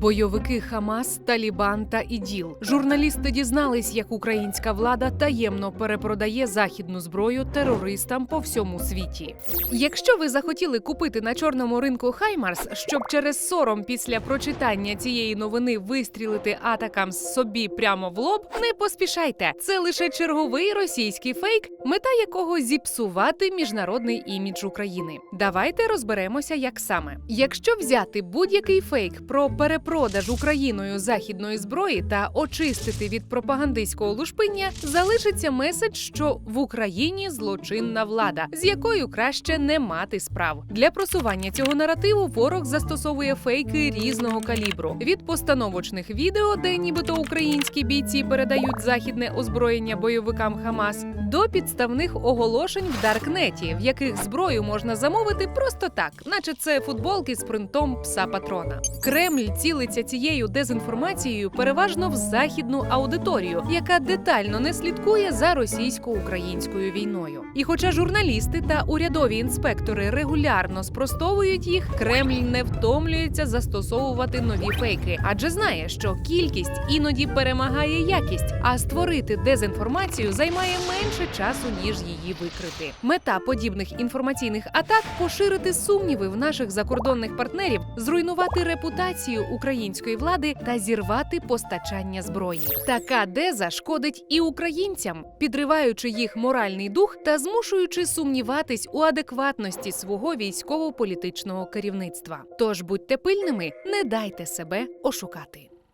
Бойовики Хамас, Талібан та ІДІЛ. Журналісти дізнались, як українська влада таємно перепродає західну зброю терористам по всьому світі. Якщо ви захотіли купити на чорному ринку Хаймарс, щоб через сором після прочитання цієї новини вистрілити атакам собі прямо в лоб, не поспішайте. Це лише черговий російський фейк, мета якого зіпсувати міжнародний імідж України. Давайте розберемося, як саме. Якщо взяти будь-який фейк про перепродаж Україною західної зброї та очистити від пропагандистського лушпиння, залишиться меседж, що в Україні злочинна влада, з якою краще не мати справ. Для просування цього наративу ворог застосовує фейки різного калібру від постановочних відео, де нібито українські бійці передають західне озброєння бойовикам Хамас, до підставних оголошень в Даркнеті, в яких зброю можна замовити просто так, наче це футболки з принтом пса патрона. Кремль цілиться цією дезінформацією переважно в західну аудиторію, яка детально не слідкує за російсько-українською війною. І хоча журналісти та урядові інспектори регулярно спростовують їх, Кремль не втомлюється застосовувати нові фейки, адже знає, що кількість іноді перемагає якість, а створити дезінформацію займає менше часу ніж її викрити. Мета подібних інформаційних атак поширити сумніви в наших закордонних партнерів, зруйнувати репутацію української влади та зірвати постачання зброї. Така деза шкодить і українцям, підриваючи їх моральний дух та змушуючи сумніватись у адекватності свого військово-політичного керівництва. Тож будьте пильними, не дайте себе ошукати.